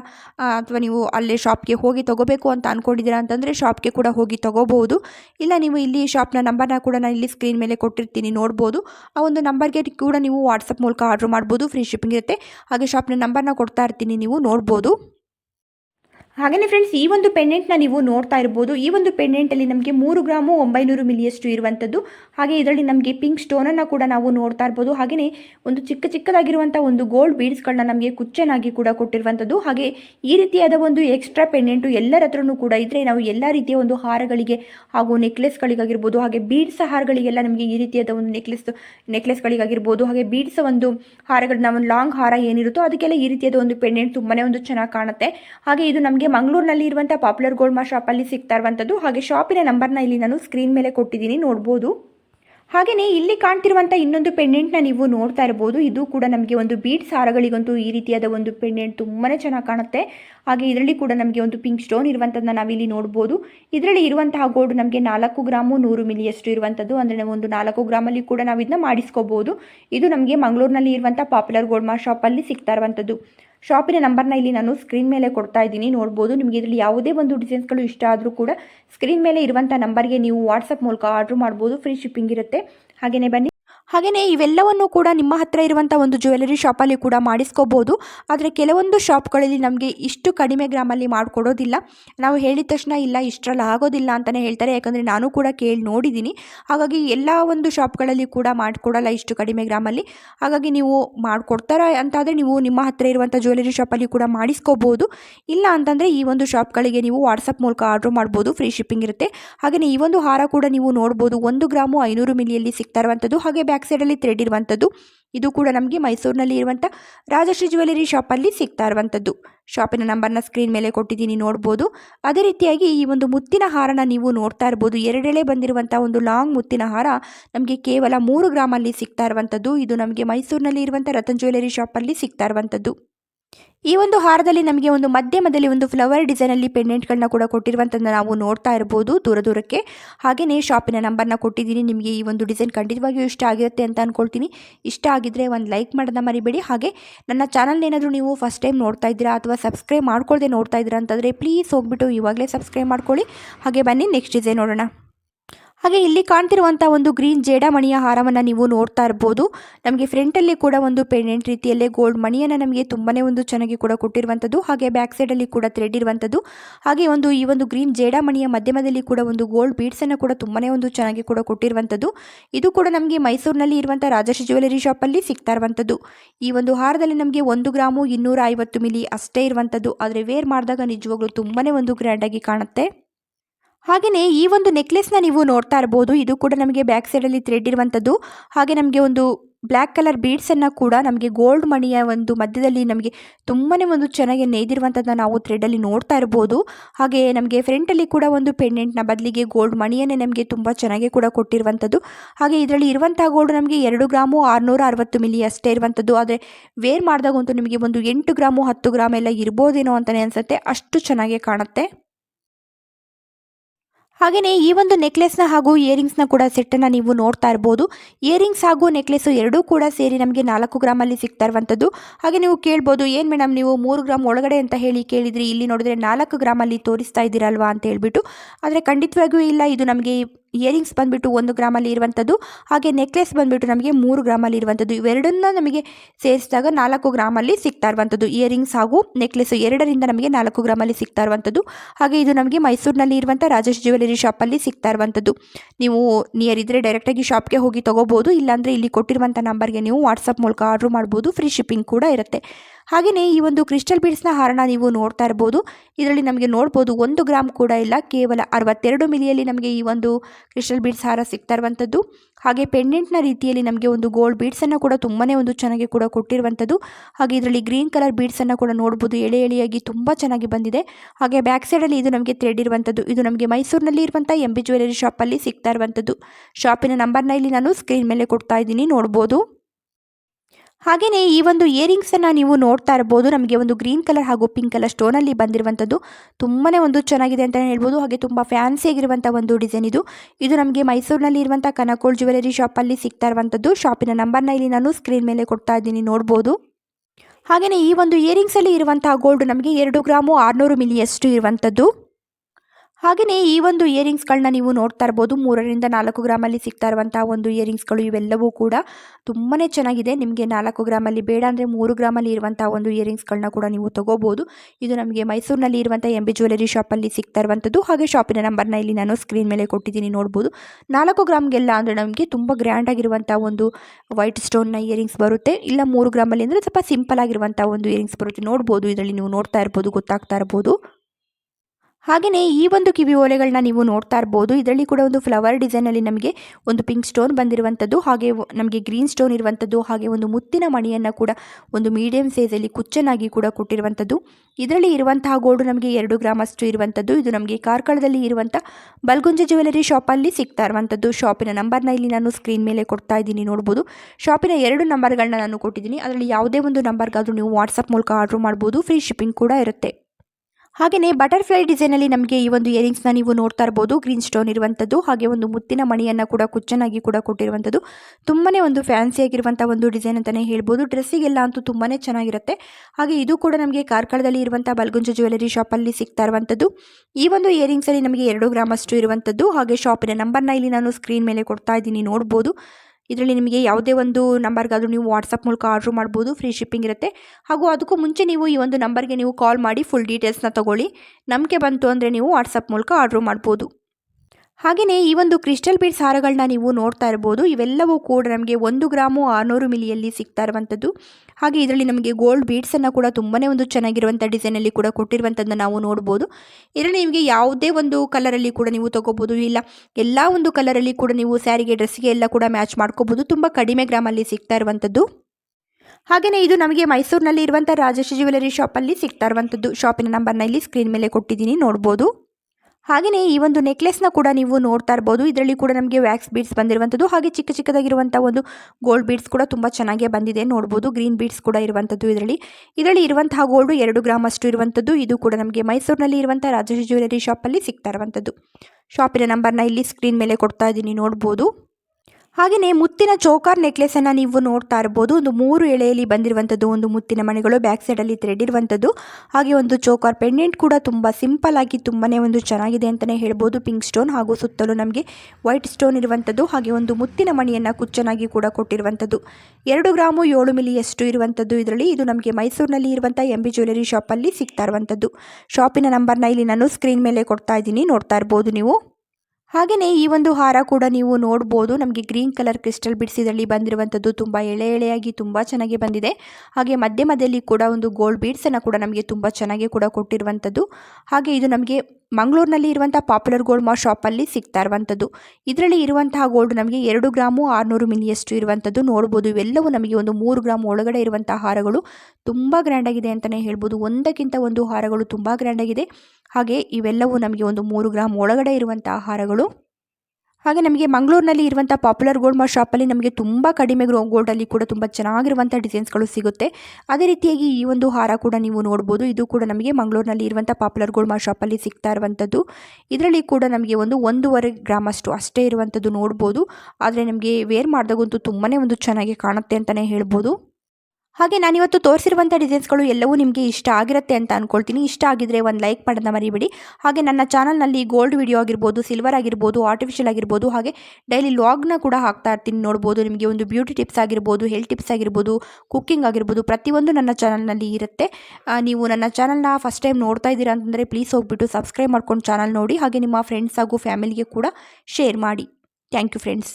ಅಥವಾ ನೀವು ಅಲ್ಲೇ ಶಾಪ್ಗೆ ಹೋಗಿ ತೊಗೋಬೇಕು ಅಂತ ಅಂದ್ಕೊಂಡಿದ್ದೀರಾ ಅಂತಂದರೆ ಶಾಪ್ಗೆ ಕೂಡ ಹೋಗಿ ತೊಗೋಬೋದು ಇಲ್ಲ, ನೀವು ಇಲ್ಲಿ ಶಾಪ್ನ ನಂಬರ್ನ ಕೂಡ ನಾನು ಇಲ್ಲಿ ಸ್ಕ್ರೀನ್ ಮೇಲೆ ಕೊಟ್ಟಿರ್ತೀನಿ, ನೋಡ್ಬೋದು. ಆ ಒಂದು ನಂಬರ್ಗೆ ಕೂಡ ನೀವು ವಾಟ್ಸಪ್ ಮೂಲಕ ಆರ್ಡ್ರ್ ಮಾಡ್ಬೋದು ಫ್ರೀ ಶಿಪ್ಪಿಂಗ್ ಇರುತ್ತೆ. ಹಾಗೆ ಶಾಪ್ನ ನಂಬರ್ನ ಕೊಡ್ತಾ ಇರ್ತೀನಿ ನೀವು ನೋಡ್ಬೋದು. ನೋಡ್ಬೋದು ಹಾಗೆಯೇ ಫ್ರೆಂಡ್ಸ್ ಈ ಒಂದು ಪೆಂಡೆಂಟ್ನ ನೀವು ನೋಡ್ತಾ ಇರ್ಬೋದು. ಈ ಒಂದು ಪೆಂಡೆಂಟಲ್ಲಿ ನಮಗೆ ಮೂರು ಗ್ರಾಮು ಒಂಬೈನೂರು ಮಿಲಿಯಷ್ಟು ಇರುವಂಥದ್ದು ಹಾಗೆ ಇದರಲ್ಲಿ ನಮಗೆ ಪಿಂಕ್ ಸ್ಟೋನನ್ನು ಕೂಡ ನಾವು ನೋಡ್ತಾ ಇರ್ಬೋದು. ಹಾಗೆಯೇ ಒಂದು ಚಿಕ್ಕ ಚಿಕ್ಕದಾಗಿರುವಂಥ ಒಂದು ಗೋಲ್ಡ್ ಬೀಡ್ಸ್ಗಳನ್ನ ನಮಗೆ ಕುಚ್ಚನಾಗಿ ಕೂಡ ಕೊಟ್ಟಿರುವಂಥದ್ದು ಹಾಗೆ ಈ ರೀತಿಯಾದ ಒಂದು ಎಕ್ಸ್ಟ್ರಾ ಪೆಂಡೆಂಟು ಎಲ್ಲರ ಹತ್ರನೂ ಕೂಡ ಇದ್ದರೆ ನಾವು ಎಲ್ಲ ರೀತಿಯ ಒಂದು ಹಾರಗಳಿಗೆ ಹಾಗೂ ನೆಕ್ಲೆಸ್ಗಳಿಗಾಗಿರ್ಬೋದು ಹಾಗೆ ಬೀಡ್ಸ್ ಹಾರಗಳಿಗೆಲ್ಲ ನಮಗೆ ಈ ರೀತಿಯಾದ ಒಂದು ನೆಕ್ಲೆಸ್ ನೆಕ್ಲೆಸ್ಗಳಿಗಾಗಿರ್ಬೋದು ಹಾಗೆ ಬೀಡ್ಸ್ ಒಂದು ಹಾರಗಳನ್ನ ಒಂದು ಲಾಂಗ್ ಹಾರ ಏನಿರುತ್ತೋ ಅದಕ್ಕೆಲ್ಲ ಈ ರೀತಿಯಾದ ಒಂದು ಪೆಂಡೆಂಟ್ ತುಂಬಾ ಒಂದು ಚೆನ್ನಾಗಿ ಕಾಣುತ್ತೆ. ಹಾಗೆ ಇದು ನಮಗೆ ಮಂಗಳೂರಿನಲ್ಲಿ ಇರುವಂಥ ಪಾಪ್ಯುಲರ್ ಗೋಲ್ಡ್ ಮಾ ಶಾಪಲ್ಲಿ ಸಿಗ್ತಾ ಇರುವಂಥದ್ದು ಹಾಗೆ ಶಾಪಿನ ನಂಬರ್ನ ಇಲ್ಲಿ ನಾನು ಸ್ಕ್ರೀನ್ ಮೇಲೆ ಕೊಟ್ಟಿದ್ದೀನಿ, ನೋಡ್ಬೋದು. ಹಾಗೆಯೇ ಇಲ್ಲಿ ಕಾಣ್ತಿರುವಂಥ ಇನ್ನೊಂದು ಪೆಂಡೆಂಟ್ನ ನೀವು ನೋಡ್ತಾ ಇರ್ಬೋದು. ಇದು ಕೂಡ ನಮಗೆ ಒಂದು ಬೀಟ್ ಸಾರಗಳಿಗಂತೂ ಈ ರೀತಿಯಾದ ಒಂದು ಪೆಂಡೆಂಟ್ ತುಂಬಾ ಚೆನ್ನಾಗಿ ಕಾಣುತ್ತೆ. ಹಾಗೆ ಇದರಲ್ಲಿ ಕೂಡ ನಮಗೆ ಒಂದು ಪಿಂಕ್ ಸ್ಟೋನ್ ಇರುವಂಥದ್ದನ್ನ ನಾವಿಲ್ಲಿ ನೋಡ್ಬೋದು. ಇದರಲ್ಲಿ ಇರುವಂತಹ ಗೋಲ್ಡ್ ನಮಗೆ ನಾಲ್ಕು ಗ್ರಾಮು ನೂರು ಮಿಲಿಯಷ್ಟು ಇರುವಂಥದ್ದು ಅಂದರೆ ಒಂದು ನಾಲ್ಕು ಗ್ರಾಮಲ್ಲಿ ಕೂಡ ನಾವು ಇದನ್ನ ಮಾಡಿಸ್ಕೋಬೋದು. ಇದು ನಮಗೆ ಮಂಗಳೂರಿನಲ್ಲಿ ಇರುವಂಥ ಪಾಪ್ಯುಲರ್ ಗೋಲ್ಡ್ ಮಾ ಶಾಪಲ್ಲಿ ಸಿಗ್ತಾ ಇರುವಂಥದ್ದು ಶಾಪಿನ ನಂಬರ್ನ ಇಲ್ಲಿ ನಾನು ಸ್ಕ್ರೀನ್ ಮೇಲೆ ಕೊಡ್ತಾ ಇದ್ದೀನಿ, ನೋಡ್ಬೋದು. ನಿಮಗೆ ಇದರಲ್ಲಿ ಯಾವುದೇ ಒಂದು ಡಿಸೈನ್ಸ್ಗಳು ಇಷ್ಟ ಆದರೂ ಕೂಡ ಸ್ಕ್ರೀನ್ ಮೇಲೆ ಇರುವಂಥ ನಂಬರ್ಗೆ ನೀವು ವಾಟ್ಸಪ್ ಮೂಲಕ ಆರ್ಡ್ರ್ ಮಾಡ್ಬೋದು. ಫ್ರೀ ಶಿಪ್ಪಿಂಗ್ ಇರುತ್ತೆ. ಹಾಗೆಯೇ ಬನ್ನಿ. ಹಾಗೆಯೇ ಇವೆಲ್ಲವನ್ನು ಕೂಡ ನಿಮ್ಮ ಹತ್ರ ಇರುವಂಥ ಒಂದು ಜ್ಯುವೆಲರಿ ಶಾಪಲ್ಲಿ ಕೂಡ ಮಾಡಿಸ್ಕೋಬೋದು. ಆದರೆ ಕೆಲವೊಂದು ಶಾಪ್ಗಳಲ್ಲಿ ನಮಗೆ ಇಷ್ಟು ಕಡಿಮೆ ಗ್ರಾಮಲ್ಲಿ ಮಾಡಿಕೊಡೋದಿಲ್ಲ. ನಾವು ಹೇಳಿದ ತಕ್ಷಣ ಇಲ್ಲ, ಇಷ್ಟರಲ್ಲಿ ಆಗೋದಿಲ್ಲ ಅಂತಲೇ ಹೇಳ್ತಾರೆ. ಯಾಕಂದರೆ ನಾನು ಕೂಡ ಕೇಳಿ ನೋಡಿದ್ದೀನಿ. ಹಾಗಾಗಿ ಎಲ್ಲ ಒಂದು ಶಾಪ್ಗಳಲ್ಲಿ ಕೂಡ ಮಾಡಿಕೊಡಲ್ಲ ಇಷ್ಟು ಕಡಿಮೆ ಗ್ರಾಮಲ್ಲಿ ಹಾಗಾಗಿ ನೀವು ಮಾಡಿಕೊಡ್ತಾರ ಅಂತಾದರೆ ನೀವು ನಿಮ್ಮ ಹತ್ತಿರ ಇರುವಂಥ ಜ್ಯುವೆಲರಿ ಶಾಪಲ್ಲಿ ಕೂಡ ಮಾಡಿಸ್ಕೋಬೋದು. ಇಲ್ಲ ಅಂತಂದರೆ ಈ ಒಂದು ಶಾಪ್ಗಳಿಗೆ ನೀವು ವಾಟ್ಸಪ್ ಮೂಲಕ ಆರ್ಡ್ರ್ ಮಾಡ್ಬೋದು. ಫ್ರೀ ಶಿಪ್ಪಿಂಗ್ ಇರುತ್ತೆ. ಹಾಗೆಯೇ ಈ ಒಂದು ಹಾರ ಕೂಡ ನೀವು ನೋಡ್ಬೋದು. ಒಂದು ಗ್ರಾಮು ಐನೂರು ಮಿಲಿಯಲ್ಲಿ ಸಿಗ್ತಾ ಇರುವಂಥದ್ದು ಹಾಗೆ ಬ್ಯಾಕ್ ಸೈಡಲ್ಲಿ ಥ್ರೆಡ್ ಇರುವಂಥದ್ದು ಇದು ಕೂಡ ನಮಗೆ ಮೈಸೂರಿನಲ್ಲಿ ಇರುವಂಥ ರಾಜಶ್ರೀ ಜ್ಯುವೆಲರಿ ಶಾಪಲ್ಲಿ ಸಿಗ್ತಾ ಇರುವಂಥದ್ದು ಶಾಪಿನ ನಂಬರ್ನ ಸ್ಕ್ರೀನ್ ಮೇಲೆ ಕೊಟ್ಟಿದ್ದೀನಿ, ನೋಡ್ಬೋದು. ಅದೇ ರೀತಿಯಾಗಿ ಈ ಒಂದು ಮುತ್ತಿನ ಹಾರನ ನೀವು ನೋಡ್ತಾ ಇರ್ಬೋದು. ಎರಡೆಳೆ ಬಂದಿರುವಂಥ ಒಂದು ಲಾಂಗ್ ಮುತ್ತಿನ ಹಾರ ನಮಗೆ ಕೇವಲ ಮೂರು ಗ್ರಾಮಲ್ಲಿ ಸಿಗ್ತಾ ಇರುವಂಥದ್ದು ಇದು ನಮಗೆ ಮೈಸೂರಿನಲ್ಲಿ ಇರುವಂಥ ರತನ್ ಜ್ಯುವೆಲರಿ ಶಾಪಲ್ಲಿ ಸಿಗ್ತಾ ಇರುವಂಥದ್ದು ಈ ಒಂದು ಹಾರದಲ್ಲಿ ನಮಗೆ ಒಂದು ಮಧ್ಯಮದಲ್ಲಿ ಒಂದು ಫ್ಲವರ್ ಡಿಸೈನ್ ಅಲ್ಲಿ ಪೆಂಡೆಂಟ್ಗಳನ್ನ ಕೂಡ ಕೊಟ್ಟಿರುವಂತದ್ದು ನಾವು ನೋಡ್ತಾ ಇರಬಹುದು ದೂರ ದೂರಕ್ಕೆ. ಹಾಗೆಯೇ ಶಾಪಿನ ನಂಬರ್ನ ಕೊಟ್ಟಿದ್ದೀನಿ. ನಿಮಗೆ ಈ ಒಂದು ಡಿಸೈನ್ ಖಂಡಿತವಾಗಿಯೂ ಇಷ್ಟ ಆಗಿರುತ್ತೆ ಅಂತ ಅನ್ಕೊಳ್ತೀನಿ. ಇಷ್ಟ ಆಗಿದ್ದರೆ ಒಂದು ಲೈಕ್ ಮಾಡೋದನ್ನ ಮರಿಬೇಡಿ. ಹಾಗೆ ನನ್ನ ಚಾನಲ್ ಏನಾದರೂ ನೀವು ಫಸ್ಟ್ ಟೈಮ್ ನೋಡ್ತಾ ಇದ್ದೀರಾ ಅಥವಾ ಸಬ್ಸ್ಕ್ರೈಬ್ ಮಾಡ್ಕೊಳ್ಳದೆ ನೋಡ್ತಾ ಇದ್ದೀರಾ ಅಂತಂದರೆ ಪ್ಲೀಸ್ ಹೋಗ್ಬಿಟ್ಟು ಇವಾಗಲೇ ಸಬ್ಸ್ಕ್ರೈಬ್ ಮಾಡ್ಕೊಳ್ಳಿ. ಹಾಗೆ ಬನ್ನಿ ನೆಕ್ಸ್ಟ್ ಡಿಸೈನ್ ನೋಡೋಣ. ಹಾಗೆ ಇಲ್ಲಿ ಕಾಣ್ತಿರುವಂಥ ಒಂದು ಗ್ರೀನ್ ಜೇಡಮಣಿಯ ಹಾರವನ್ನು ನೀವು ನೋಡ್ತಾ ಇರ್ಬೋದು. ನಮಗೆ ಫ್ರಂಟಲ್ಲಿ ಕೂಡ ಒಂದು ಪೆಂಡೆಂಟ್ ರೀತಿಯಲ್ಲೇ ಗೋಲ್ಡ್ ಮಣಿಯನ್ನು ನಮಗೆ ತುಂಬಾ ಒಂದು ಚೆನ್ನಾಗಿ ಕೂಡ ಕೊಟ್ಟಿರುವಂಥದ್ದು ಹಾಗೆ ಬ್ಯಾಕ್ ಸೈಡಲ್ಲಿ ಕೂಡ ಥ್ರೆಡ್ ಇರುವಂಥದ್ದು ಹಾಗೆ ಒಂದು ಈ ಒಂದು ಗ್ರೀನ್ ಜೇಡಮಣಿಯ ಮಧ್ಯಮದಲ್ಲಿ ಕೂಡ ಒಂದು ಗೋಲ್ಡ್ ಬೀಡ್ಸನ್ನು ಕೂಡ ತುಂಬಾ ಒಂದು ಚೆನ್ನಾಗಿ ಕೂಡ ಕೊಟ್ಟಿರುವಂಥದ್ದು ಇದು ಕೂಡ ನಮಗೆ ಮೈಸೂರಿನಲ್ಲಿ ಇರುವಂಥ ರಾಜಶ್ರೀ ಜ್ಯುವೆಲರಿ ಶಾಪಲ್ಲಿ ಸಿಗ್ತಾ ಇರುವಂಥದ್ದು ಈ ಒಂದು ಹಾರದಲ್ಲಿ ನಮಗೆ ಒಂದು ಗ್ರಾಮು ಇನ್ನೂರ ಐವತ್ತು ಮಿಲಿ ಅಷ್ಟೇ ಇರುವಂಥದ್ದು ಆದರೆ ವೇರ್ ಮಾಡಿದಾಗ ನಿಜವಾಗ್ಲೂ ತುಂಬಾ ಒಂದು ಗ್ರ್ಯಾಂಡಾಗಿ ಕಾಣುತ್ತೆ. ಹಾಗೆಯೇ ಈ ಒಂದು ನೆಕ್ಲೆಸ್ನ ನೀವು ನೋಡ್ತಾ ಇರ್ಬೋದು. ಇದು ಕೂಡ ನಮಗೆ ಬ್ಯಾಕ್ ಸೈಡಲ್ಲಿ ಥ್ರೆಡ್ ಇರುವಂಥದ್ದು ಹಾಗೆ ನಮಗೆ ಒಂದು ಬ್ಲ್ಯಾಕ್ ಕಲರ್ ಬೀಡ್ಸನ್ನು ಕೂಡ ನಮಗೆ ಗೋಲ್ಡ್ ಮಣಿಯ ಒಂದು ಮಧ್ಯದಲ್ಲಿ ನಮಗೆ ತುಂಬಾ ಒಂದು ಚೆನ್ನಾಗಿ ನೇಯ್ದಿರುವಂಥದ್ದನ್ನ ನಾವು ಥ್ರೆಡಲ್ಲಿ ನೋಡ್ತಾ ಇರ್ಬೋದು. ಹಾಗೆ ನಮಗೆ ಫ್ರಂಟಲ್ಲಿ ಕೂಡ ಒಂದು ಪೆಂಡೆಂಟ್ನ ಬದಲಿಗೆ ಗೋಲ್ಡ್ ಮಣಿಯನ್ನೇ ನಮಗೆ ತುಂಬ ಚೆನ್ನಾಗಿ ಕೂಡ ಕೊಟ್ಟಿರುವಂಥದ್ದು ಹಾಗೆ ಇದರಲ್ಲಿ ಇರುವಂಥ ಗೋಲ್ಡ್ ನಮಗೆ ಎರಡು ಗ್ರಾಮು ಆರುನೂರ ಅರವತ್ತು ಮಿಲಿ ಅಷ್ಟೇ ಇರುವಂಥದ್ದು ಆದರೆ ವೇರ್ ಮಾಡಿದಾಗಂತೂ ನಿಮಗೆ ಒಂದು ಎಂಟು ಗ್ರಾಮು ಹತ್ತು ಗ್ರಾಮ್ ಎಲ್ಲ ಇರ್ಬೋದೇನೋ ಅಂತಲೇ ಅನಿಸುತ್ತೆ. ಅಷ್ಟು ಚೆನ್ನಾಗಿ ಕಾಣುತ್ತೆ. ಹಾಗೆಯೇ ಈ ಒಂದು ನೆಕ್ಲೆಸ್ನ ಹಾಗೂ ಇಯರಿಂಗ್ಸ್ನ ಕೂಡ ಸೆಟ್ಟನ್ನು ನೀವು ನೋಡ್ತಾ ಇರ್ಬೋದು. ಇಯರಿಂಗ್ಸ್ ಹಾಗೂ ನೆಕ್ಲೆಸ್ಸು ಎರಡೂ ಕೂಡ ಸೇರಿ ನಮಗೆ ನಾಲ್ಕು ಗ್ರಾಮಲ್ಲಿ ಸಿಗ್ತಾ ಇರುವಂಥದ್ದು ಹಾಗೆ ನೀವು ಕೇಳ್ಬೋದು, ಏನು ಮೇಡಮ್ ನೀವು ಮೂರು ಗ್ರಾಮ್ ಒಳಗಡೆ ಅಂತ ಹೇಳಿ ಕೇಳಿದ್ರಿ, ಇಲ್ಲಿ ನೋಡಿದ್ರೆ ನಾಲ್ಕು ಗ್ರಾಮಲ್ಲಿ ತೋರಿಸ್ತಾ ಇದ್ದೀರಲ್ವಾ ಅಂತ ಹೇಳ್ಬಿಟ್ಟು. ಆದರೆ ಖಂಡಿತವಾಗಿಯೂ ಇಲ್ಲ, ಇದು ನಮಗೆ ಇಯರಿಂಗ್ಸ್ ಬಂದುಬಿಟ್ಟು ಒಂದು ಗ್ರಾಮಲ್ಲಿ ಇರುವಂಥದ್ದು, ಹಾಗೆ ನೆಕ್ಲೆಸ್ ಬಂದುಬಿಟ್ಟು ನಮಗೆ ಮೂರು ಗ್ರಾಮಲ್ಲಿ ಇರುವಂಥದ್ದು. ಇವೆರಡನ್ನ ನಮಗೆ ಸೇರಿಸಿದಾಗ ನಾಲ್ಕು ಗ್ರಾಮಲ್ಲಿ ಸಿಗ್ತಾ ಇರುವಂಥದ್ದು. ಇಯರಿಂಗ್ಸ್ ಹಾಗೂ ನೆಕ್ಲೆಸ್ ಎರಡರಿಂದ ನಮಗೆ ನಾಲ್ಕು ಗ್ರಾಮಲ್ಲಿ ಸಿಗ್ತಾ ಇರುವಂಥದ್ದು. ಹಾಗೆ ಇದು ನಮಗೆ ಮೈಸೂರಿನಲ್ಲಿ ಇರುವಂಥ ರಾಜೇಶ್ ಜ್ಯುವೆಲರಿ ಶಾಪಲ್ಲಿ ಸಿಗ್ತಾ ಇರುವಂಥದ್ದು. ನೀವು ನಿಯರ್ ಇದ್ದರೆ ಡೈರೆಕ್ಟಾಗಿ ಶಾಪ್ಗೆ ಹೋಗಿ ತೊಗೋಬೋದು, ಇಲ್ಲಾಂದರೆ ಇಲ್ಲಿ ಕೊಟ್ಟಿರುವಂಥ ನಂಬರ್ಗೆ ನೀವು ವಾಟ್ಸಪ್ ಮೂಲಕ ಆರ್ಡ್ರ್ ಮಾಡ್ಬೋದು. ಫ್ರೀ ಶಿಪ್ಪಿಂಗ್ ಕೂಡ ಇರುತ್ತೆ. ಹಾಗೆಯೇ ಈ ಒಂದು ಕ್ರಿಸ್ಟಲ್ ಬೀಡ್ಸ್ನ ಹಾರನ ನೀವು ನೋಡ್ತಾ ಇರ್ಬೋದು. ಇದರಲ್ಲಿ ನಮಗೆ ನೋಡ್ಬೋದು ಒಂದು ಗ್ರಾಮ್ ಕೂಡ ಇಲ್ಲ, ಕೇವಲ ಅರವತ್ತೆರಡು ಮಿಲಿಯಲ್ಲಿ ನಮಗೆ ಈ ಒಂದು ಕ್ರಿಸ್ಟಲ್ ಬೀಡ್ಸ್ ಹಾರ ಸಿಗ್ತಾ ಇರುವಂಥದ್ದು. ಹಾಗೆ ಪೆಂಡೆಂಟ್ನ ರೀತಿಯಲ್ಲಿ ನಮಗೆ ಒಂದು ಗೋಲ್ಡ್ ಬೀಡ್ಸನ್ನು ಕೂಡ ತುಂಬಾ ಒಂದು ಚೆನ್ನಾಗಿ ಕೂಡ ಕೊಟ್ಟಿರುವಂಥದ್ದು. ಹಾಗೆ ಇದರಲ್ಲಿ ಗ್ರೀನ್ ಕಲರ್ ಬೀಡ್ಸನ್ನು ಕೂಡ ನೋಡ್ಬೋದು, ಎಳೆ ಎಳೆಯಾಗಿ ತುಂಬ ಚೆನ್ನಾಗಿ ಬಂದಿದೆ. ಹಾಗೆ ಬ್ಯಾಕ್ ಸೈಡಲ್ಲಿ ಇದು ನಮಗೆ ಥ್ರೆಡ್ ಇರುವಂಥದ್ದು. ಇದು ನಮಗೆ ಮೈಸೂರಿನಲ್ಲಿ ಇರುವಂಥ ಎಂ ಬಿ ಜ್ಯುವೆಲರಿ ಶಾಪಲ್ಲಿ ಸಿಗ್ತಾ ಇರುವಂಥದ್ದು. ಶಾಪಿನ ನಂಬರ್ನ ಇಲ್ಲಿ ನಾನು ಸ್ಕ್ರೀನ್ ಮೇಲೆ ಕೊಡ್ತಾ ಇದ್ದೀನಿ, ನೋಡ್ಬೋದು. ಹಾಗೆಯೇ ಈ ಒಂದು ಇಯರಿಂಗ್ಸನ್ನು ನೀವು ನೋಡ್ತಾ ಇರ್ಬೋದು. ನಮಗೆ ಒಂದು ಗ್ರೀನ್ ಕಲರ್ ಹಾಗೂ ಪಿಂಕ್ ಕಲರ್ ಸ್ಟೋನಲ್ಲಿ ಬಂದಿರುವಂಥದ್ದು ತುಂಬಾ ಒಂದು ಚೆನ್ನಾಗಿದೆ ಅಂತಲೇ ಹೇಳ್ಬೋದು. ಹಾಗೆ ತುಂಬ ಫ್ಯಾನ್ಸಿಯಾಗಿರುವಂಥ ಒಂದು ಡಿಸೈನ್ ಇದು. ಇದು ನಮಗೆ ಮೈಸೂರಿನಲ್ಲಿ ಇರುವಂಥ ಕನಕೋಳ್ ಜ್ಯುವೆಲರಿ ಶಾಪಲ್ಲಿ ಸಿಗ್ತಾ ಇರುವಂಥದ್ದು. ಶಾಪಿನ ನಂಬರ್ನ ಇಲ್ಲಿ ನಾನು ಸ್ಕ್ರೀನ್ ಮೇಲೆ ಕೊಡ್ತಾ ಇದ್ದೀನಿ, ನೋಡ್ಬೋದು. ಹಾಗೆಯೇ ಈ ಒಂದು ಇಯರಿಂಗ್ಸಲ್ಲಿ ಇರುವಂಥ ಗೋಲ್ಡ್ ನಮಗೆ ಎರಡು ಗ್ರಾಮು ಆರುನೂರು ಮಿಲಿಯಷ್ಟು ಇರುವಂಥದ್ದು. ಹಾಗೆಯೇ ಈ ಒಂದು ಇಯರಿಂಗ್ಸ್ಗಳನ್ನ ನೀವು ನೋಡ್ತಾ ಇರ್ಬೋದು. ಮೂರರಿಂದ ನಾಲ್ಕು ಗ್ರಾಮಲ್ಲಿ ಸಿಗ್ತಾ ಇರುವಂತಹ ಒಂದು ಇಯರಿಂಗ್ಸ್ಗಳು ಇವೆಲ್ಲವೂ ಕೂಡ ತುಂಬಾ ಚೆನ್ನಾಗಿದೆ. ನಿಮಗೆ ನಾಲ್ಕು ಗ್ರಾಮಲ್ಲಿ ಬೇಡ ಅಂದರೆ ಮೂರು ಗ್ರಾಮಲ್ಲಿ ಇರುವಂತಹ ಒಂದು ಇಯರಿಂಗ್ಸ್ಗಳನ್ನ ಕೂಡ ನೀವು ತಗೋಬಹುದು ಇದು ನಮಗೆ ಮೈಸೂರಿನಲ್ಲಿ ಇರುವಂಥ ಎಂ ಬಿ ಜ್ಯುವೆಲರಿ ಶಾಪಲ್ಲಿ ಸಿಗ್ತಾ ಇರುವಂಥದ್ದು ಹಾಗೆ ಶಾಪಿನ ನಂಬರ್ನ ಇಲ್ಲಿ ನಾನು ಸ್ಕ್ರೀನ್ ಮೇಲೆ ಕೊಟ್ಟಿದ್ದೀನಿ ನೋಡ್ಬೋದು. ನಾಲ್ಕು ಗ್ರಾಮ್ಗೆಲ್ಲ ಅಂದರೆ ನಮಗೆ ತುಂಬ ಗ್ರ್ಯಾಂಡಾಗಿರುವಂಥ ಒಂದು ವೈಟ್ ಸ್ಟೋನ್ನ ಇಯರಿಂಗ್ಸ್ ಬರುತ್ತೆ. ಇಲ್ಲ ಮೂರು ಗ್ರಾಮಲ್ಲಿ ಅಂದರೆ ಸ್ವಲ್ಪ ಸಿಂಪಲ್ ಆಗಿರುವಂಥ ಒಂದು ಇಯರಿಂಗ್ಸ್ ಬರುತ್ತೆ. ನೋಡ್ಬೋದು, ಇದರಲ್ಲಿ ನೀವು ನೋಡ್ತಾ ಇರ್ಬೋದು, ಗೊತ್ತಾಗ್ತಾ ಇರ್ಬೋದು. ಹಾಗೆಯೇ ಈ ಒಂದು ಕಿವಿ ಓಲೆಗಳನ್ನ ನೀವು ನೋಡ್ತಾ ಇರ್ಬೋದು. ಇದರಲ್ಲಿ ಕೂಡ ಒಂದು ಫ್ಲವರ್ ಡಿಸೈನಲ್ಲಿ ನಮಗೆ ಒಂದು ಪಿಂಕ್ ಸ್ಟೋನ್ ಬಂದಿರುವಂಥದ್ದು ಹಾಗೆ ನಮಗೆ ಗ್ರೀನ್ ಸ್ಟೋನ್ ಇರುವಂಥದ್ದು ಹಾಗೆ ಒಂದು ಮುತ್ತಿನ ಮಣಿಯನ್ನು ಕೂಡ ಒಂದು ಮೀಡಿಯಂ ಸೈಜಲ್ಲಿ ಕುಚ್ಚನಾಗಿ ಕೂಡ ಕೊಟ್ಟಿರುವಂಥದ್ದು ಇದರಲ್ಲಿ ಇರುವಂತಹ ಗೋಲ್ಡ್ ನಮಗೆ ಎರಡು ಗ್ರಾಮ್ ಅಷ್ಟು ಇರುವಂಥದ್ದು ಇದು ನಮಗೆ ಕಾರ್ಕಳದಲ್ಲಿ ಇರುವಂಥ ಬಲ್ಗುಂಜ ಜ್ಯುವೆಲರಿ ಶಾಪಲ್ಲಿ ಸಿಗ್ತಾ ಇರುವಂಥದ್ದು ಶಾಪಿನ ನಂಬರ್ನ ಇಲ್ಲಿ ನಾನು ಸ್ಕ್ರೀನ್ ಮೇಲೆ ಕೊಡ್ತಾ ಇದ್ದೀನಿ, ನೋಡ್ಬೋದು. ಶಾಪಿನ ಎರಡು ನಂಬರ್ಗಳನ್ನ ನಾನು ಕೊಟ್ಟಿದ್ದೀನಿ. ಅದರಲ್ಲಿ ಯಾವುದೇ ಒಂದು ನಂಬರ್ಗಾದರೂ ನೀವು ವಾಟ್ಸಪ್ ಮೂಲಕ ಆರ್ಡ್ರ್ ಮಾಡ್ಬೋದು. ಫ್ರೀ ಶಿಪ್ಪಿಂಗ್ ಕೂಡ ಇರುತ್ತೆ. ಹಾಗೆಯೇ ಬಟರ್ಫ್ಲೈ ಡಿಸೈನಲ್ಲಿ ನಮಗೆ ಈ ಒಂದು ಇಯರಿಂಗ್ಸ್ನ ನೀವು ನೋಡ್ತಾ ಇರ್ಬೋದು. ಗ್ರೀನ್ ಸ್ಟೋನ್ ಇರುವಂಥದ್ದು ಹಾಗೆ ಒಂದು ಮುತ್ತಿನ ಮಣಿಯನ್ನು ಕೂಡ ಕುಚ್ಚನಾಗಿ ಕೂಡ ಕೊಟ್ಟಿರುವಂಥದ್ದು ತುಂಬಾನೇ ಒಂದು ಫ್ಯಾನ್ಸಿಯಾಗಿರುವಂಥ ಒಂದು ಡಿಸೈನ್ ಅಂತಲೇ ಹೇಳ್ಬೋದು. ಡ್ರೆಸ್ಸಿಗೆಲ್ಲ ಅಂತೂ ತುಂಬಾ ಚೆನ್ನಾಗಿರುತ್ತೆ. ಹಾಗೆ ಇದು ಕೂಡ ನಮಗೆ ಕಾರ್ಕಳದಲ್ಲಿ ಇರುವಂಥ ಬಲ್ಗುಂಜ ಜ್ಯುವೆಲರಿ ಶಾಪಲ್ಲಿ ಸಿಗ್ತಾ ಇರುವಂಥದ್ದು ಈ ಒಂದು ಇಯರಿಂಗ್ಸಲ್ಲಿ ನಮಗೆ ಎರಡು ಗ್ರಾಮ್ ಅಷ್ಟು ಇರುವಂಥದ್ದು ಹಾಗೆ ಶಾಪಿನ ನಂಬರ್ನ ಇಲ್ಲಿ ನಾನು ಸ್ಕ್ರೀನ್ ಮೇಲೆ ಕೊಡ್ತಾ ಇದ್ದೀನಿ, ನೋಡ್ಬೋದು. ಇದರಲ್ಲಿ ನಿಮಗೆ ಯಾವುದೇ ಒಂದು ನಂಬರ್ಗಾದರೂ ನೀವು ವಾಟ್ಸಪ್ ಮೂಲಕ ಆರ್ಡ್ರ್ ಮಾಡ್ಬೋದು, ಫ್ರೀ ಶಿಪ್ಪಿಂಗ್ ಇರುತ್ತೆ. ಹಾಗೂ ಅದಕ್ಕೂ ಮುಂಚೆ ನೀವು ಈ ಒಂದು ನಂಬರ್ಗೆ ನೀವು ಕಾಲ್ ಮಾಡಿ, ಫುಲ್ ಡೀಟೇಲ್ಸ್ನ ತಗೊಳ್ಳಿ. ನಂಬಿಕೆ ಬಂತು ಅಂದರೆ ನೀವು ವಾಟ್ಸಪ್ ಮೂಲಕ ಆರ್ಡ್ರ್ ಮಾಡ್ಬೋದು. ಹಾಗೆಯೇ ಈ ಒಂದು ಕ್ರಿಸ್ಟಲ್ ಬೀಡ್ಸ್ ಸಾರಗಳನ್ನ ನೀವು ನೋಡ್ತಾ ಇರ್ಬೋದು. ಇವೆಲ್ಲವೂ ಕೂಡ ನಮಗೆ ಒಂದು ಗ್ರಾಮು ಆರುನೂರು ಮಿಲಿಯಲ್ಲಿ ಸಿಗ್ತಾ ಇರುವಂಥದ್ದು. ಹಾಗೆ ಇದರಲ್ಲಿ ನಮಗೆ ಗೋಲ್ಡ್ ಬೀಡ್ಸನ್ನು ಕೂಡ ತುಂಬಾ ಒಂದು ಚೆನ್ನಾಗಿರುವಂಥ ಡಿಸೈನಲ್ಲಿ ಕೂಡ ಕೊಟ್ಟಿರುವಂಥದ್ದನ್ನು ನಾವು ನೋಡ್ಬೋದು. ಇದರಲ್ಲಿ ನಿಮಗೆ ಯಾವುದೇ ಒಂದು ಕಲರಲ್ಲಿ ಕೂಡ ನೀವು ತೊಗೋಬೋದು. ಇಲ್ಲ, ಎಲ್ಲ ಒಂದು ಕಲರಲ್ಲಿ ಕೂಡ ನೀವು ಸ್ಯಾರಿಗೆ ಡ್ರೆಸ್ಗೆ ಎಲ್ಲ ಕೂಡ ಮ್ಯಾಚ್ ಮಾಡ್ಕೋಬೋದು. ತುಂಬ ಕಡಿಮೆ ಗ್ರಾಮಲ್ಲಿ ಸಿಗ್ತಾ ಇರುವಂಥದ್ದು. ಹಾಗೆಯೇ ಇದು ನಮಗೆ ಮೈಸೂರಿನಲ್ಲಿ ಇರುವಂಥ ರಾಜಶ್ರೀ ಜ್ಯುವೆಲರಿ ಶಾಪಲ್ಲಿ ಸಿಗ್ತಾ ಇರುವಂಥದ್ದು. ಶಾಪಿನ ನಂಬರ್ನ ಇಲ್ಲಿ ಸ್ಕ್ರೀನ್ ಮೇಲೆ ಕೊಟ್ಟಿದ್ದೀನಿ, ನೋಡ್ಬೋದು. ಹಾಗೆಯೇ ಈ ಒಂದು ನೆಕ್ಲೆಸ್ನ ಕೂಡ ನೀವು ನೋಡ್ತಾ ಇರ್ಬೋದು. ಇದರಲ್ಲಿ ಕೂಡ ನಮಗೆ ವ್ಯಾಕ್ಸ್ ಬೀಡ್ಸ್ ಬಂದಿರುವಂಥದ್ದು ಹಾಗೆ ಚಿಕ್ಕ ಚಿಕ್ಕದಾಗಿರುವಂಥ ಒಂದು ಗೋಲ್ಡ್ ಬೀಡ್ಸ್ ಕೂಡ ತುಂಬ ಚೆನ್ನಾಗೇ ಬಂದಿದೆ ನೋಡ್ಬೋದು. ಗ್ರೀನ್ ಬೀಡ್ಸ್ ಕೂಡ ಇರುವಂಥದ್ದು ಇದರಲ್ಲಿ. ಇದರಲ್ಲಿ ಇರುವಂತಹ ಗೋಲ್ಡು ಎರಡು ಗ್ರಾಮ್ ಅಷ್ಟು ಇರುವಂಥದ್ದು. ಇದು ಕೂಡ ನಮಗೆ ಮೈಸೂರಿನಲ್ಲಿ ಇರುವಂಥ ರಾಜೇಶ್ ಜ್ಯುವೆಲರಿ ಶಾಪಲ್ಲಿ ಸಿಗ್ತಾ ಇರುವಂಥದ್ದು. ಶಾಪಿನ ನಂಬರ್ನ ಇಲ್ಲಿ ಸ್ಕ್ರೀನ್ ಮೇಲೆ ಕೊಡ್ತಾ ಇದ್ದೀನಿ ನೋಡ್ಬೋದು. ಹಾಗೆಯೇ ಮುತ್ತಿನ ಚೌಕಾರ್ ನೆಕ್ಲೆಸನ್ನು ನೀವು ನೋಡ್ತಾ ಇರ್ಬೋದು. ಒಂದು ಮೂರು ಎಳೆಯಲ್ಲಿ ಬಂದಿರುವಂಥದ್ದು ಒಂದು ಮುತ್ತಿನ ಮಣಿಗಳು ಬ್ಯಾಕ್ ಸೈಡಲ್ಲಿ ಥ್ರೆಡ್ ಹಾಗೆ ಒಂದು ಚೌಕಾರ್ ಪೆಂಡೆಂಟ್ ಕೂಡ ತುಂಬ ಸಿಂಪಲ್ ಆಗಿ ತುಂಬಾನೇ ಒಂದು ಚೆನ್ನಾಗಿದೆ ಅಂತಲೇ ಹೇಳ್ಬೋದು. ಪಿಂಕ್ ಸ್ಟೋನ್ ಹಾಗೂ ಸುತ್ತಲೂ ನಮಗೆ ವೈಟ್ ಸ್ಟೋನ್ ಇರುವಂಥದ್ದು ಹಾಗೆ ಒಂದು ಮುತ್ತಿನ ಮಣಿಯನ್ನು ಕುಚ್ಚನಾಗಿ ಕೂಡ ಕೊಟ್ಟಿರುವಂಥದ್ದು ಎರಡು ಗ್ರಾಮು ಏಳು ಮಿಲಿಯಷ್ಟು ಇರುವಂಥದ್ದು ಇದರಲ್ಲಿ. ಇದು ನಮಗೆ ಮೈಸೂರಿನಲ್ಲಿ ಇರುವಂಥ ಎಂ ಬಿ ಜ್ಯುವೆಲರಿ ಶಾಪಲ್ಲಿ ಸಿಗ್ತಾ ಇರುವಂಥದ್ದು ಶಾಪಿನ ನಂಬರ್ನ ಇಲ್ಲಿ ನಾನು ಸ್ಕ್ರೀನ್ ಮೇಲೆ ಕೊಡ್ತಾ ಇದ್ದೀನಿ. ನೋಡ್ತಾ ಇರ್ಬೋದು ನೀವು. ಹಾಗೆಯೇ ಈ ಒಂದು ಹಾರ ಕೂಡ ನೀವು ನೋಡ್ಬೋದು. ನಮಗೆ ಗ್ರೀನ್ ಕಲರ್ ಕ್ರಿಸ್ಟಲ್ ಬಿಡ್ಸಿದಲ್ಲಿ ಬಂದಿರುವಂಥದ್ದು ತುಂಬ ಎಳೆ ಎಳೆಯಾಗಿ ತುಂಬ ಚೆನ್ನಾಗಿ ಬಂದಿದೆ. ಹಾಗೆ ಮಧ್ಯ ಮಧ್ಯದಲ್ಲಿ ಕೂಡ ಒಂದು ಗೋಲ್ಡ್ ಬೀಡ್ಸನ್ನು ಕೂಡ ನಮಗೆ ತುಂಬ ಚೆನ್ನಾಗಿ ಕೂಡ ಕೊಟ್ಟಿರುವಂಥದ್ದು. ಹಾಗೆ ಇದು ನಮಗೆ ಮಂಗಳೂರಿನಲ್ಲಿ ಇರುವಂಥ ಪಾಪ್ಯುಲರ್ ಗೋಲ್ಡ್ ಮಾ ಶಾಪಲ್ಲಿ ಸಿಗ್ತಾ ಇರುವಂಥದ್ದು. ಇದರಲ್ಲಿ ಇರುವಂತಹ ಗೋಲ್ಡ್ ನಮಗೆ ಎರಡು ಗ್ರಾಮು ಆರುನೂರು ಮಿಲಿಯಷ್ಟು ಇರುವಂಥದ್ದು ನೋಡ್ಬೋದು. ಇವೆಲ್ಲವೂ ನಮಗೆ ಒಂದು ಮೂರು ಗ್ರಾಮ್ ಒಳಗಡೆ ಇರುವಂಥ ಹಾರಗಳು ತುಂಬ ಗ್ರ್ಯಾಂಡಾಗಿದೆ ಅಂತಲೇ ಹೇಳ್ಬೋದು. ಒಂದಕ್ಕಿಂತ ಒಂದು ಹಾರಗಳು ತುಂಬ ಗ್ರ್ಯಾಂಡಾಗಿದೆ ಹಾಗೆ ಇವೆಲ್ಲವೂ ನಮಗೆ ಒಂದು ಮೂರು ಗ್ರಾಮ್ ಒಳಗಡೆ ಇರುವಂಥ ಹಾರಗಳು ಹಾಗೆ ನಮಗೆ ಮಂಗಳೂರಿನಲ್ಲಿ ಇರುವಂಥ ಪಾಪ್ಯುಲರ್ ಗೋಲ್ಡ್ ಮಾ ಶಾಪಲ್ಲಿ ನಮಗೆ ತುಂಬ ಕಡಿಮೆ ಗ್ರೋ ಗೋಲ್ಡಲ್ಲಿ ಕೂಡ ತುಂಬ ಚೆನ್ನಾಗಿರುವಂಥ ಡಿಸೈನ್ಸ್ಗಳು ಸಿಗುತ್ತೆ. ಅದೇ ರೀತಿಯಾಗಿ ಈ ಒಂದು ಹಾರ ಕೂಡ ನೀವು ನೋಡ್ಬೋದು. ಇದು ಕೂಡ ನಮಗೆ ಮಂಗಳೂರಿನಲ್ಲಿ ಇರುವಂಥ ಪಾಪ್ಯುಲರ್ ಗೋಲ್ಡ್ ಮಾ ಶಾಪಲ್ಲಿ ಸಿಗ್ತಾ ಇರುವಂಥದ್ದು. ಇದರಲ್ಲಿ ಕೂಡ ನಮಗೆ ಒಂದು ಒಂದೂವರೆ ಗ್ರಾಮ್ ಅಷ್ಟು ಅಷ್ಟೇ ಇರುವಂಥದ್ದು ನೋಡ್ಬೋದು. ಆದರೆ ನಮಗೆ ವೇರ್ ಮಾಡಿದಾಗಂತೂ ತುಂಬಾ ಒಂದು ಚೆನ್ನಾಗಿ ಕಾಣುತ್ತೆ ಅಂತಲೇ ಹೇಳ್ಬೋದು. ಹಾಗೆ ನಾನಿವತ್ತು ತೋರಿಸಿರುವಂಥ ಡಿಸೈನ್ಸ್ಗಳು ಎಲ್ಲವೂ ನಿಮಗೆ ಇಷ್ಟ ಆಗಿರುತ್ತೆ ಅಂತ ಅಂದ್ಕೊಳ್ತೀನಿ ಇಷ್ಟ ಆಗಿದ್ರೆ ಒಂದು ಲೈಕ್ ಮಾಡೋದನ್ನ ಮರಿಬೇಡಿ. ಹಾಗೆ ನನ್ನ ಚಾನಲ್ನಲ್ಲಿ ಗೋಲ್ಡ್ ವಿಡಿಯೋ ಆಗಿರ್ಬೋದು ಸಿಲ್ವರ್ ಆಗಿರ್ಬೋದು ಆರ್ಟಿಫಿಷಿಯಲ್ ಆಗಿರ್ಬೋದು, ಹಾಗೆ ಡೈಲಿ ಲಾಗ್ನ ಕೂಡ ಹಾಕ್ತಾ ಇರ್ತೀನಿ ನೋಡ್ಬೋದು. ನಿಮಗೆ ಒಂದು ಬ್ಯೂಟಿ ಟಿಪ್ಸ್ ಆಗಿರ್ಬೋದು ಹೆಲ್ತ್ ಟಿಪ್ಸ್ ಆಗಿರ್ಬೋದು ಕುಕ್ಕಿಂಗ್ ಆಗಿರ್ಬೋದು ಪ್ರತಿಯೊಂದು ನನ್ನ ಚಾನಲ್ನಲ್ಲಿ ಇರುತ್ತೆ. ನೀವು ನನ್ನ ಚಾನಲ್ನ ಫಸ್ಟ್ ಟೈಮ್ ನೋಡ್ತಾ ಇದ್ದೀರಾ ಅಂತಂದರೆ ಪ್ಲೀಸ್ ಹೋಗ್ಬಿಟ್ಟು ಸಬ್ಸ್ಕ್ರೈಬ್ ಮಾಡ್ಕೊಂಡು ಚಾನಲ್ ನೋಡಿ. ಹಾಗೆ ನಿಮ್ಮ ಫ್ರೆಂಡ್ಸ್ ಹಾಗೂ ಫ್ಯಾಮಿಲಿಗೆ ಕೂಡ ಶೇರ್ ಮಾಡಿ. Thank you friends